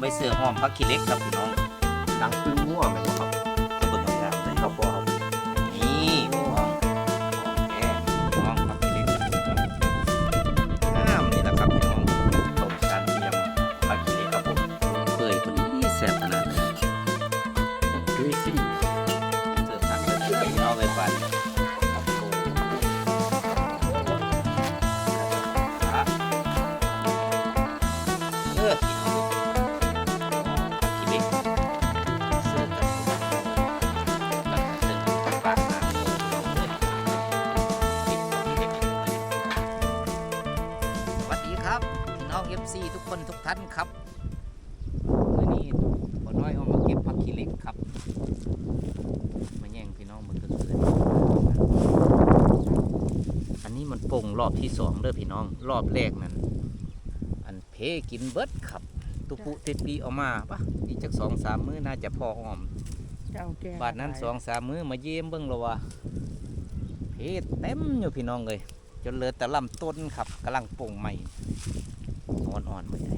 ใบเสือหอมพักขี้เล็กครับพี่น้องดังพึ่งมั่วไหมครับ FC ทุกคนทุกท่านครับวันนี้บ่น้อยเอามาเก็บผักขี้เหล็กครับ มาแย่งพี่น้องมันก็คืออันนี้มันป่งรอบที่สองเด้อพี่น้อง รอบแรกนั้นอันเพกินเบิดครับ ตุปุติดปีเออกมาปะอีกจักสองสามมื้อน่าจะพออ้อม เจ้าแก่บาทนั้นสองสามมื้อมาเยี่ยมเบิ่งแล้วว่าเพชรเต็มอยู่พี่น้องเลยจนเหลือแต่ลำต้นครับกำลังโป่งใหม่ อ่อนๆมาใหญ่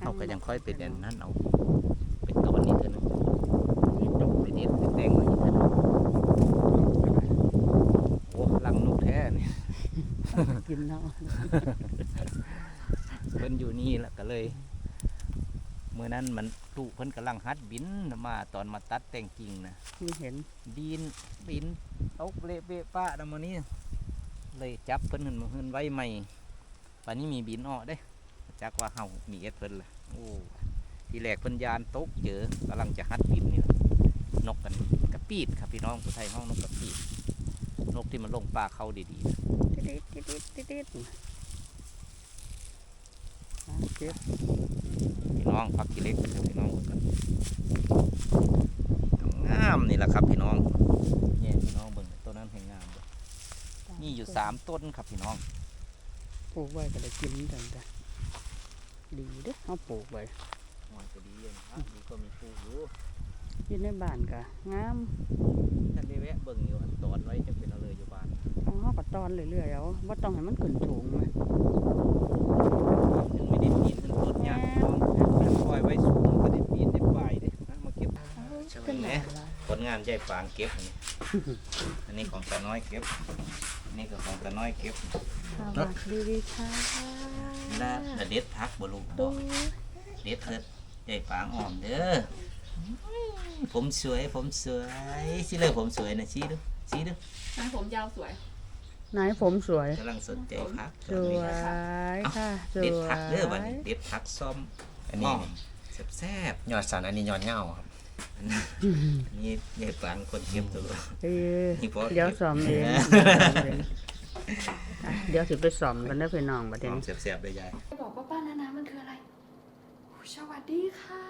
เขาก็ยังค่อยเป็นอันนั้นเอาเป็นตอนนี้เถอะนะนี่ตกไปเด็ดไปแต่งไว้เถอะนะโอ้ลังนกแท้เนี่ยกินเนาะเพิ่นอยู่นี่แหละก็เลยเมื่อนั้นมันลูกเพิ่นกำลังฮัดบินมาตอนมาตัดแต่งกิ่งนะนี่เห็นบินบินตกเละเปะปะนะมื้อนี้เลยจับเพิ่นขึ้นมาขึ้นไว้ใหม่ป่านนี้มีบินออกเด้ จักว่าเฮามีเอ็ดเพิ่นล่ะโอ้ทีแรกเพิ่นยานตกเจอกำลังจะฮัดบินนี่นกกันกระปีดครับพี่น้องผู้ไทยห้องนกกระปีดนกที่มันลงป่าเข้าดีๆติดติดติดติดติดอะเก็บพี่น้องพักขี้เล็กครับพี่น้องกันงามนี่แหละครับพี่น้องเนี่ยพี่น้องเบิ่งต้นนั้นแห่งงามด้อนี่อยู่สามต้นครับพี่น้องปลูกไว้ก็ได้กินกันจ้ะ ดีเด้อเอาปลูกไว้หอยก็ดีอยู่นะครับดีก็มีปลูกอยู่อยู่ในบ้านก็งามท่านได้แวะเบิ่งอยู่อันตอนไว้จะเป็นเอาเลยอยู่บ้านเอาเฮาก็ตอนเรื่อยๆเอาบ่ต้องให้มันขึ้นสูงไหมยังไม่ได้ปีนขึ้นต้นยางน้องยังปล่อยไว้สูงก็ได้ปีนได้ป่ายเด้นะมาเก็บใช่ไหมขึ้นหลายหลายผลงานใจฟางเก็บอันนี้ อันนี้ของตาน้อยเก็บอันนี้ก็ของตาน้อยเก็บ สวัสดีดีค่ะแล้วแล้วเด็ดพักบ่ลูกดูเด็ดเถิดใจฟางอ่อมเด้อผมสวยผมสวยสิเลยผมสวยนะชี้ดูชี้ดูนายผมยาวสวยไหนผมสวยกำลังสนใจพักสวยค่ะสวยเด็ดพักเด้อวันนี้เด็ดพักซ้อมอันนี้แซ่บยอดสันอันนี้ยอดเง่าครับๆอันนี้ใหญ่ฟางคนเก็บตัวเออนี่พอเดี๋ยวสอมเองอะ เดี๋ยวสิไปสอมกันเด้อพี่น้องบัดหอมนี้แซ่บๆเลยยายบอกป้าป้านานามันคืออะไรอุ๊ยสวัสดีค่ะ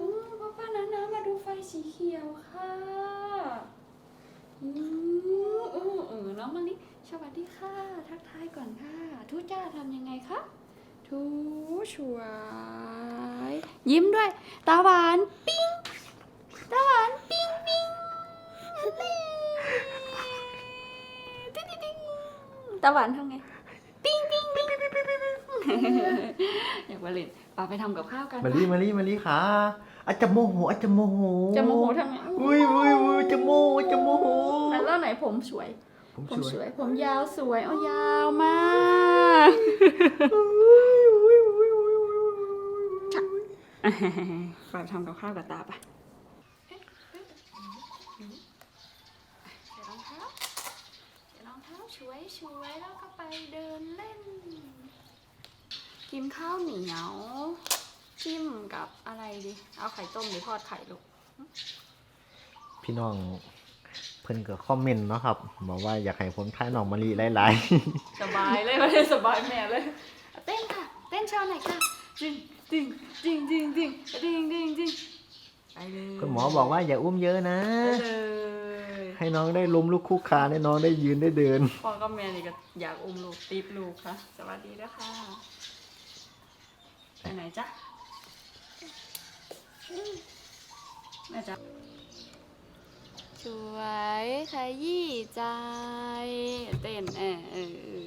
อืมป้าป้านานามาดูไฟสีเขียวค่ะอืมเออเออน้องมังนี่สวัสดีค่ะ ทักทายก่อนค่ะ ทุจ้าทำยังไงคะทูสวย ยิ้มด้วย ตาหวานปิ้ง ตาหวานปิ้งปิ้งเล่ติ๊งติ๊งติ๊งตา หวานทำไง ปิ้งปิ้งปิ้งปิ้งปิ้งปิ้งอยากมาเล่นป่าไปทำกับข้าวกันมาลีมาลีมาลีขาอาจจะโมโหอาจจะโมโหจะโมโหทำไงอุ้ยอุ้ยอุ้ยจะโมโหจะโมโหแล้วไหนผมสวย ผมสวย ผมยาวสวยเอยาวมากไปทำกับข้าวกับตาไปะใส่รองเท้าใส่รองเท้าสวยสวยแล้วก็ไปเดินเล่น กินข้าวเหนียว จิ้มกับอะไรดี เอาไข่ต้มหรือทอดไข่ลูกพี่น้องเพิ่นก็คอมเมนต์เนาะครับบอกว่าอยากให้ผมทายน้องมะลิหลายสบายเลยไม่ได้สบายแม่เลย เต้นค่ะ เต้นโชว์หน่อยค่ะจริงจริงจริงจริงจริงจริงจริงจริงไปเลยๆคุณหมอบอกว่าอย่าอุ้มเยอะนะ ไปเลย ให้น้องได้ล้มลุกคุกคานให้น้องได้ยืนได้เดิน พ่อกับแม่นี่ก็อยากอุ้มลูกตีบลูกค่ะ สวัสดีด้วยค่ะไปไหนจ๊ะแม่จ๊ะสวยขยี้ใจ เต้นเออเออเออ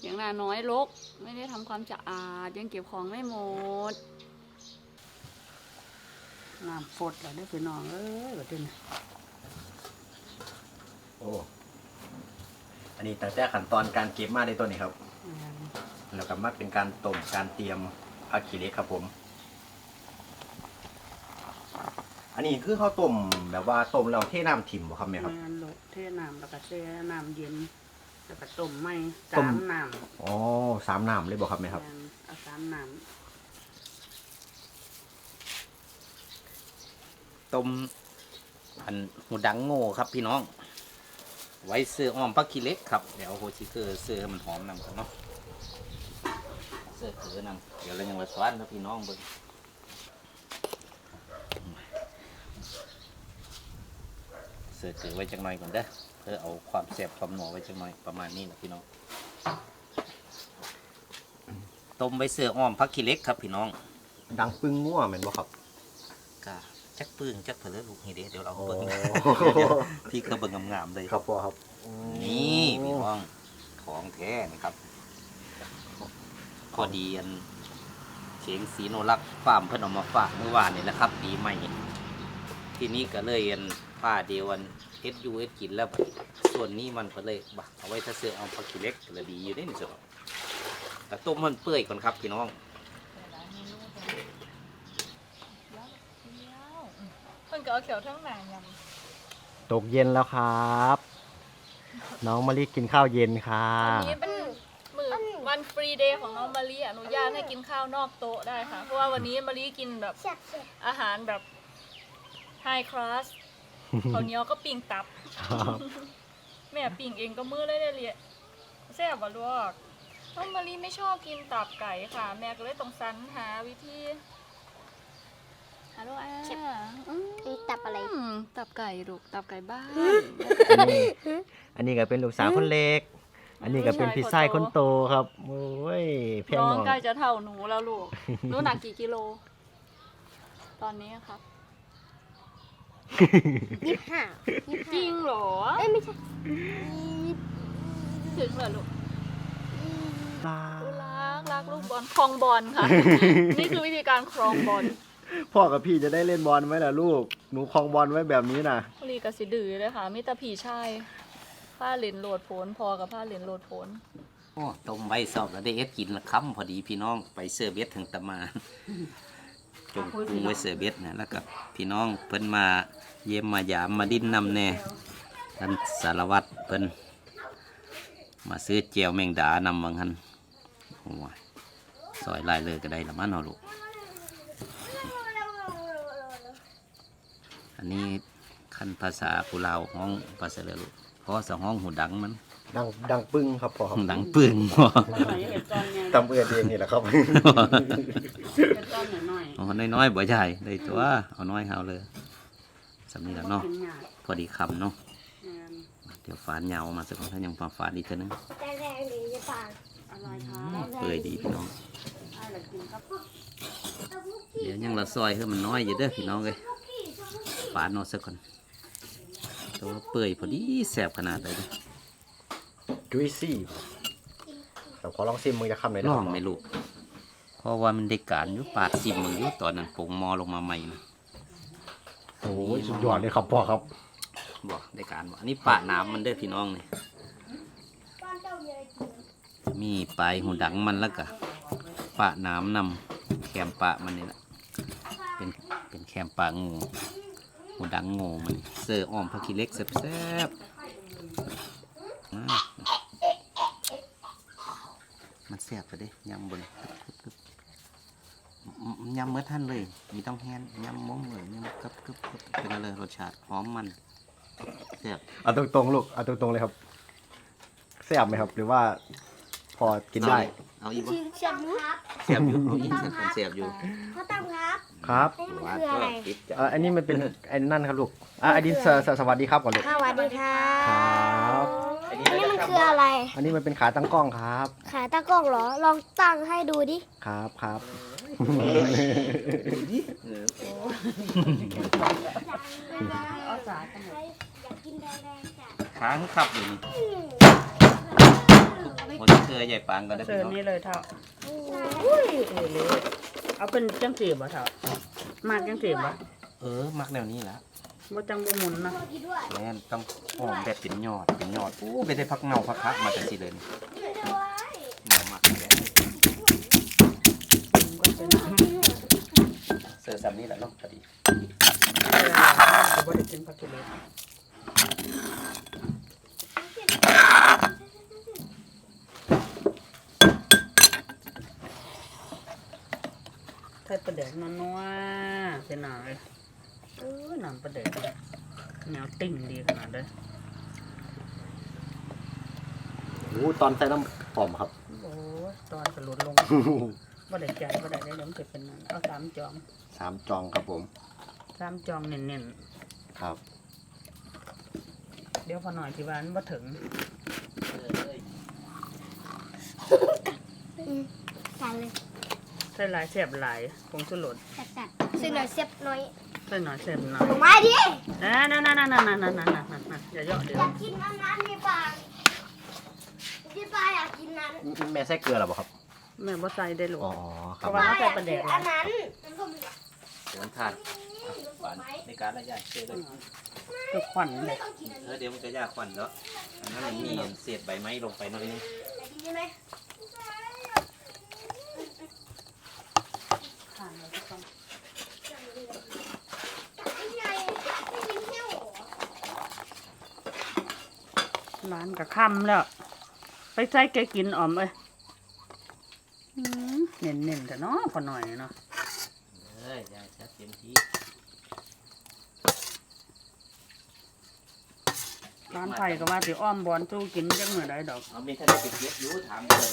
ถียงนาน้อยรกไม่ได้ทำความสะอาด ยังเก็บของไม่หมด น้ำฟดแล้วได้อพี่น้องเอ้ยบัดนี้ โอ้อันนี้ตั้งแต่ขั้นตอนการเก็บมาในตัวนี้ครับแม่นแล้วก็มาเป็นการต้มการเตรียมผักขี้เหล็กครับผม อันนี้คือข้าวต้มแบบว่าต้มแล้วเทน้ำถิ่มบ่ครับแม่ครับ แม่นลูกเทน้ำแล้วก็แช่น้ำเย็นแล้วก็ต้มไหมต้สาม มน้ำอ๋อสามน้ำเลยบ่ครับแม่ครับ แม่นเอาสามน้ต้มอันหูดังโง่ครับพี่น้อง ไว้เสื้ออ้อมพักขี้เหล็กครับ เดี๋ยวโฮชิเกอร์เสื้อให้มันหอมนำกันเนาะเสื้อเขือนำเดี๋ยวเรายังมาสวนครับพี่น้องเบิ่งเสื้อเขือไว้จังหน่อยก่อนเด้อเพื่อเอาความแซ่บความหนัวไว้จังหน่อยประมาณนี้นะพี่น้องต้มไว้เสื้ออ้อมพักขี้เหล็กครับพี่น้อง ดังปึ้งงัวแม่นบ่ครับก็ จักปืนจักเผลอลูกนี่เด้เดี๋ยวเราโอ้เบิ่งพี่ก็เบิ่งงามๆเลยครับพ่อครับนี่พี่น้องของแท้นะครับพอดีอันเสียงสีโนรักฟาร์มเพิ่นเอามาฝากเมื่อวานนี่แหละครับปีใหม่ทีนี้ก็เลยอันผ้าเดียวอันเอ็ดยูเอ็ดกินแล้วบัดส่วนนี้มันก็เลยบักเอาไว้ถ้าเสื้อเอาผักขี้เหล็กก็เลยดีอยู่ได้นี่สิครับแต่ต้มมันเปื่อยก่อนครับพี่น้อง เพิ่นก็เอาเขียวทั้งหนายยตกเย็นแล้วครับ น้องมะลิกินข้าวเย็นค่ะำวันนี้เป็นมือวันฟรีเดย์ของน้องมะลิอนุญาตให้กินข้าวนอกโต๊ะได้ค่ะ เพราะว่าวันนี้มะลิกินแบบอาหารแบบไฮคลาสข้าวเหนียวก็ปิ้งตับแม่ปิ้งเองก็มือเลยได้เลยแซ่บบ่ลวกน้องมะลิไม่ชอบกินตับไก่ค่ะ แม่ก็เลยต้องสรรหาวิธี ฮัลโหลอานี่ตับอะไรอืมตับไก่ลูกตับไก่บ้าน อันนี้อันนี้ก็เป็นลูกสาวคนเล็ก อันนี้ก็เป็นพี่ชายคนโตครับโอ้ยเพียงน้องน้องใกล้จะเท่าหนูแล้วลูกหนูหนักกี่กิโล ตอนนี้ครับ ยี่สิบห้ายี่สิบจริห้างเหรอ เอ้ยไม่ใช่ถึงเหรอลูกลารักรักลูกบอลคลองบอลค่ะ นี่คือวิธีการครองบอล พ่อกับพี่จะได้เล่นบอลไหมล่ะลูก หนูคลองบอลไว้แบบนี้นะลีกับสิดือเลยค่ะมิตรผีชายผ้าเหรนโหลดโผนพอกับผ้าเหรนโหลดโผนโอ้ต้มไว้สอบแล้วได้เอ็ดกินละค่ำพอดีพี่น้องไปเสื้อเบ็ดถึงตะมา จงปรุงไว้เสื้อเบ็ดนะแล้วก็พี่น้องเพิ่นมาเยี่ยมมายามมาดิ้นนำแน่ท่านสารวัตรเพิ่นมาซื้อเจียวแมงดานำบางหันโอ้ยซอยลายเลยก็ได้ละมั้งเนาะลูก อันนี้ขั้นภาษาปุลาวห้องภาษาเลยลูกเพราะสห้องหูดังมัน ดังดังปึ้งครับพ่อครับดังปึ้งหน่อยเห็ดจอนไงตำเอือเองนี่แหละครับเห็ดจอนหน่อยเอาน้อยๆบ่ใหญ่ได้ตัวเอาน้อยเฮาเลยสำนี้แล้วๆเนาะกินหยาดพอดีคำเนาะแม่นเดี๋ยวฝานยาวมาสักหน่อยถ้ายังฝาฝานอีกเท่านึงแต่แรงดีจะปางอร่อยค่ะเปื่อยดีพี่น้องอ้ายละกินครับเดี๋ยวยังละซอยให้มันน้อยอยู่เด้อพี่น้องเลย ฝานเอาสักคนตัวเปื่อยพอดีแสบขนาดเลยเด้อจุยซี่แต่ขอลองซิมมือจะคำหน่อยลนะอคงรับไหม่ลูกเพราะว่ามันได้การอยู่ปาดสิมมืออยู่ตอนนั้นปงมอลงมาใหม่นะโอ้ยสุดยอดเลยครับพ่อครับบอกได้การบอกอันนี้ปาดน้ำมันเด้อพี่น้องนี่บ้านเจ้ามีอะไรกินจะมีปลายหูดังมันแล้วก็ปะน้ำนำแคมปะมันนี่แหละเป็นเป็นแคมปะงู หูดังงูมันเสื้ออ้อมพักขี้เหล็กแซ่บๆมามันแซ่บไปเด้ยำเบนยำเมื่อท่านเลย มีต้องแฮนยำม้งเลยยำกึบกึบกึบเป็นอะไรรสชาติหอมมันแซ่บเอาตรงๆลูกเอาตรงๆเลยครับแซ่บไหมครับ หรือว่าพอกินได้ เอาอีกบ่ชื่อเสียบครับแซ่บอยู่เอาอีกสักคนแซ่บอยู่เขาตั้ง ครับครับไอ้นี่มันคืออะไรติดใจเอ่ออันนี้มันเป็นไอ้นั่นครับลูกอะอันนี้สสสวัสดีครับก่อนลูก สวัสดีครัครับอันนี้มันคืออะไร อันนี้มันเป็นขาตั้งกล้องครับ ขาตั้งกล้องเหรอ ลองตั้งให้ดูดิ ครับครับเอาสากันอยากกินแดงๆจ้ะค้างครับอยู่นี่หมดเกลือใหญ่ปางก็ได้เสิพี่ร์ฟน้องนี่เลยเท่าอุ้ยเอเลย เอาเป็นจังสีบ่เท่ามากจังสีบ่เออ มักแนวนี้ละบ่จังบ่หมุนนะกินด้วยแม่นต้องหอมแบบเป็นยอดเป็นยอดโอ้ไปได้พักเงาพักคักมาแต่สิเลยนี่ด้วยเงามักแบบก็เป็นเสิร์ฟซ้ำนี่แหละเนาะพอดีก็บ่ได้กินผักกิเลส ไทยประเด็กนัวๆเป็นหน่อยเออน้ำประเด็กแนวติ่งดีขนาดเลยโอ้ตอนใส่น้ำหอมครับ โอ้ยตอนสลุดลงบ่ได้ใจบ่ได้ได้เดี๋ยวมันจะเป็นนั่นเอาสามจองสามจองครับผมสามจองเน่นครับๆเดี๋ยวพอหน่อยที่ว่ามันบ่ถึงทานเลยใส่หลายแซ่บหลายผงชูรสจัดๆซึ่งหน่อยเสียบหน่อยใส่หน่อยแซ่บหน่อยมาดินั่นนั่นนั่นนั่นนั่นนั่นนั่นนั่นอย่าเยอะเดี๋ยอวยากกินอันนั้นมีปลาพี่ปลาอยากกินนั้นแม่ใส่เกลือหรอเปล่าครับ แม่บ่ใส่ได้ลูกอ๋อคเพรับราะว่าเขาใส่ประเด็กอัแล้วนนั้นน้ำส้มเดี๋ยวมันทานหวานในการละยายเชื่อเลยคือขวัญเลไม่ยต้องกินอันเอนี้อเดี๋ยวมันจะยากควันแล้วอันนั้นมันมีเศษใบไม้ลงไปหน่อยนึงอยากกินใช่ไหมนี่ไงไม่กินเที่ยวเหรอ ร้านกับค่ำแล้ว ไปใส่แกกินออมเอ้ยอืมเน่นๆแต่เนาะพอหน่อยเนาะเอ้ยยายชัดเต็มที่ร้านไผ่ก็ว่าสิอ้อมบอลสู้กินจังเมื่อใดดอกเอามีท่านได้เก็บอยู่ถามเลย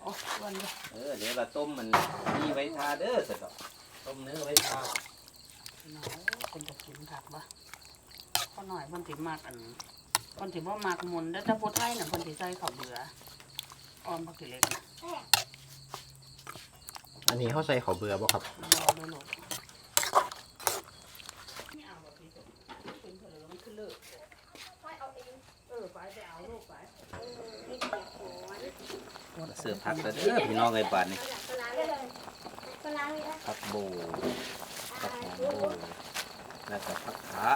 โอ้วันเดียวเออเดี๋ยวเราต้มมันมีไว้ทาเด้อสักดอกต้มเนื้อไว้ทาเนาะเป็นจะกินผักบ่พอหน่อยเพิ่นสิมากอัน คนถือว่ามากมุนแล้วถ้าพูดให้ยน่ะคนถือใส่ข้าเบื่อออมพักสิเล็กอันนี้เขาใส่ข้าเบื่อบ่ครับเสือพักแล้วเด้อพี่น้องไอ้บานนี่พักโบพักหอมโบแล้วก็พักขา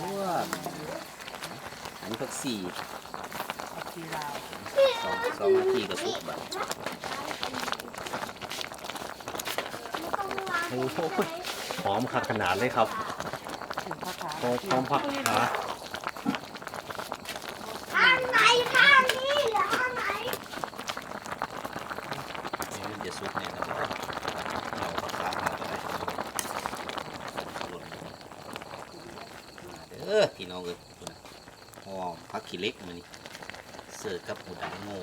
ทั่อันนี้พักสี่สองสองนาทีกับทุกบาทหอมขัดขนาดเลยครับหอมผักขา ขี้เล็กมานี่เสิร์ฟกับหมูดังโง่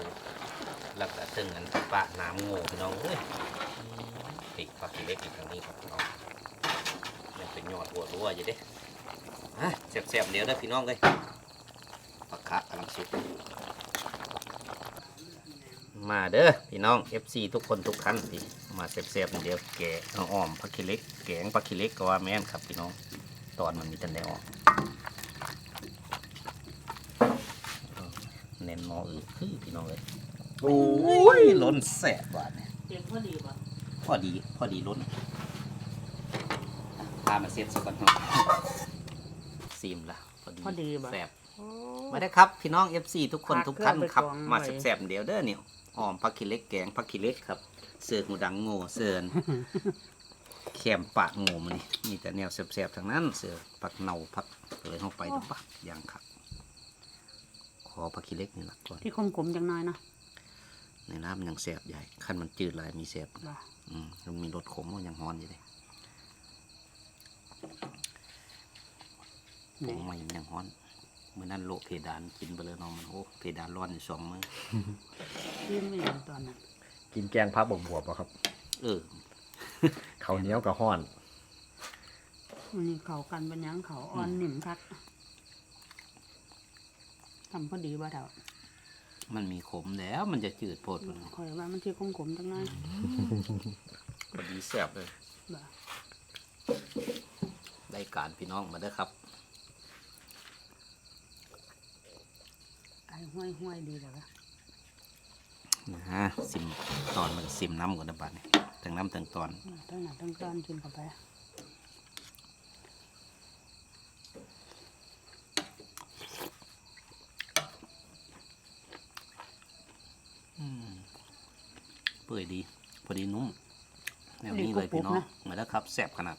แล้วก็ตึงอันปะน้ำโง่พี่น้องเอ้ยติดผักขี้เล็กอยู่ทางนี้ครับพี่น้องยังเป็นยอดหัวรัวอยู่เด้ฮะแซ่บๆเดี๋ยวเด้พี่น้องเลยผักขะกำลังสุกมาเด้อพี่น้อง FC ทุกคนทุกท่านที่มาเสียบๆเดียวแกงเอาอ้อมผักขี้เล็กแกงผักขี้เล็กก็ว่าแม่นครับพี่น้อง ตอนมันมีตันได้ออกเน้นหม ออื่นคือพี่น้องเลยโอ้ยล้นแสบบาดเนี่ยเต็มพอดีป่ะพอดีพอดีล้นพามาเสียบสักก่อนเนาะซีมละพอดีพอดีป่ะแสบมาได้อครับพี่น้อง FC ทุกคนฝากทุกท่านเครื่องไปครับกองมาไว้แซ่บๆเดี๋ยวเด้อเนี่ยหอมผักขี้เหล็กแกงผักขี้เหล็กครับ เสือกหมูดังโง่เสือนแคมปากโง่มันนี่มีแต่แนวแซ่บๆทั้งนั้น เสือผักเน่าผักเลยเข้าไปดูปะอย่างครับข อผักขี้เหล็กนี่ละก่อนที่คมขมๆจังน้อยเนาะในน้ำมันยังแซ่บใหญ่ขั้นมันจืดหลายมีแซ่บบ่อืมมันมีรสขมมันยังฮ้อนอยู่เลยผนี่มมันยังฮ้อนเมื่อนั้นโลกเพดานกินไปเลยเน้องมันโอ้เพดานร้อนอยู่สองมื้อยิ้มไม่เห็นตอนนั้นกินแกงพับบวบๆป่ะครับ เออข้าวเหนียวกับห้อนวันนี้เขากันเป็นหยังเขาอ่อนนิ่มคักทำพอดีบ่เท่ามันมีขมแล้วมันจะจืดโพดมันคอยว่ามันที่คมขมๆจังน้อยพอดีแซ่บเลย บ่ได้การพี่น้องมาเด้อครับอะห้วยห้วยๆดีแล้ววะนะฮะซิมตอนมันก็ซิมน้ำก่อนนะบัดนี้ทั้งน้ำทั้งตอนตั้งหนาตั้งตอนกินเข้าไป เปื่อยดี พอดีนุ่มแนวนี้เลยพี่น้องมาแล้วครับแซ่บขนาด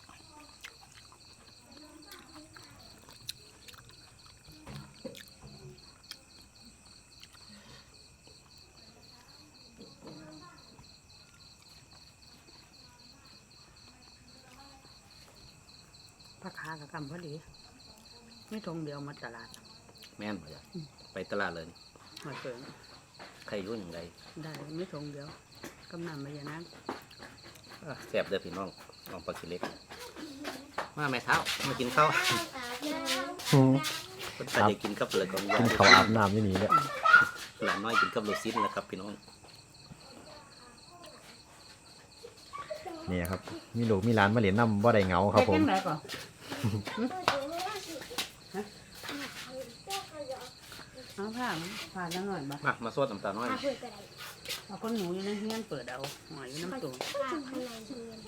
ผักคากับกำพอดี ไม่ทงเดียวมาตลาด แม่นบ่จ้ะไปตลาดเลยมาเปิด ใครรู้อย่างไรได้ไม่ทงเดียวกำนำมาอย่างนั้นอะแซ่บเด้อพี่น้องลองปลาชิเล็ก มาแม่เท้ามากินข้าวอืมเพิ่นไปได้กินกับเลยก่อนกินข้าวอาบน้ำอยู่นี่เนี่ยหลานน้อยกินกับลูกซิ้นแล้วครับพี่น้องนี่ครับ มีลูกมีหลานมาเล่นน้ำบ่ได้เหงาครับผมเฮ็ดจังไดก่อน เอาผ้ามันผ้าจังหน่อยบ่มามาสดน้ำตาลน้อยอาเพื่อนก็ได้เอาคนหนูอยู่ในเฮียนเปิดเอาหอยอยู่น้ำตุ่มอาข้างในเพื่อน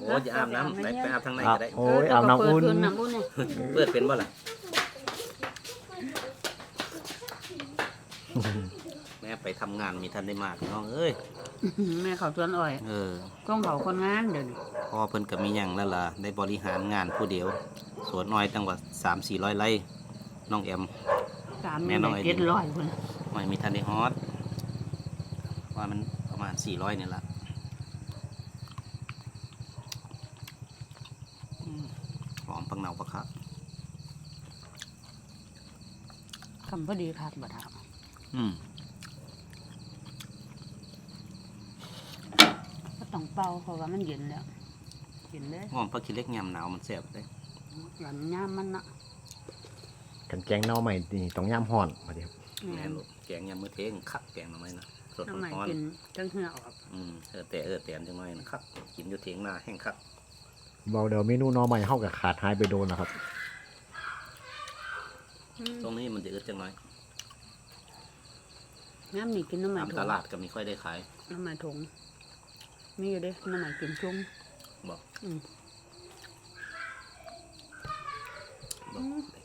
โอ้ยอย่าอาบน้ำไปไปอาบทางในอาบก็ได้ โอ้ยอาบน้ำอุ่นเปิดน้ำอุ่นเนี่ยเปิดเป็นบ่ล่ะแม่ไปทำงานมีทันได้มากพี่น้องเอ้ย แม่เขาชวนอ่อยเออ ก้องเขาคนงานเดี๋ยวนี้พ่อเพิ่นก็มีหยังแล้วล่ะ ได้บริหารงานผู้เดียว สวนน้อยตั้งว่าสามสี่ร้อยไร่ น้องแอม สามแม่น้องไอเดียเจ็ดร้อยคนไม่มีทันได้ฮอตว่ามันประมาณสี่ร้อยนี่ละอืมหอมปังเนาปะครับคำพอดีครับบ่ทับอืมก็ต้องเป่าเพราะว่ามันเย็นแล้วเย็นเลยหอมปลาคิเล็กยำหนาวมันแซ่บเลยหลังย่ามมันนะ กันแกงหน่อใหม่นี่ต้องย่ำห่อนมาเดี๋ยวแม่นลูกแกงยำมือเทงคักแกงหน่อไม้นะสดน้ำใหม่ร้อนกินจังเหือออกๆอืมเออแต่เออแต่จังหน่อยนะครับกินอยู่เทียงหน้าแห้งคักเบาเดี๋ยวเมนูหน่อใหม่เข้ากับขาดหายไปโดนนะครับตรงนี้มันจะอึดจังหน่อยน้ำนี่กินน้ำใหม่ตามถตงลาดก็ไม่ค่อยได้ขาย น้ำใหม่ถงมีอยู่เด้น้ำใหม่กินชุ่มบอก อืม บอกรา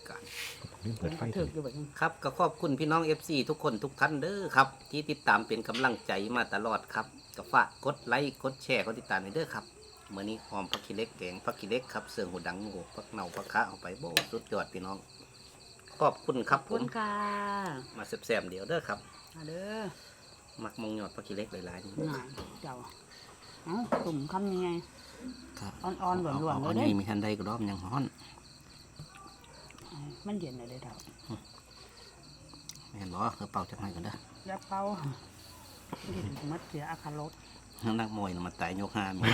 ยการนี่เปิดไฟถึกอยู่แบบนี้ครับก็ขอบคุณพี่น้อง FC ทุกคนทุกท่านเด้อครับ ที่ติดตามเป็นกำลังใจมาตลอดครับก็ฝากกดไลค์กดแชร์กดติดตามให้เด้อครับเมื่อนี้หอมผักขี้เหล็กแกงผักขี้เหล็กครับเสืองหูดังโง่ผักเน่าผักคะเอาไปโบ้สุดยอดพี่น้อง ขอบคุณครับขผอบคุมณค่ะมาแซมๆเดี๋ยวเด้อครับมาเด้อมักมองยอดผักขี้เหล็กหลายๆนี่หน่อยเจ้าเอ้าตุ่มคำยังไงครับอ่อนๆหวานๆเอาเลยอันเด้นี้มีทันใดก็รอบยังฮ้อน มันเย็นเลยเด้อเจ้าแม่นบ่เออเป่าจักหน่อยก่อนเด้ออย่าเป่าเย็นมัดเสียอาคารถนักมวยน่ะมาตายยกห้ามี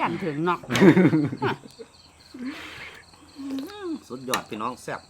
ยันถึงนอก สุดยอดพี่น้องแซ่บ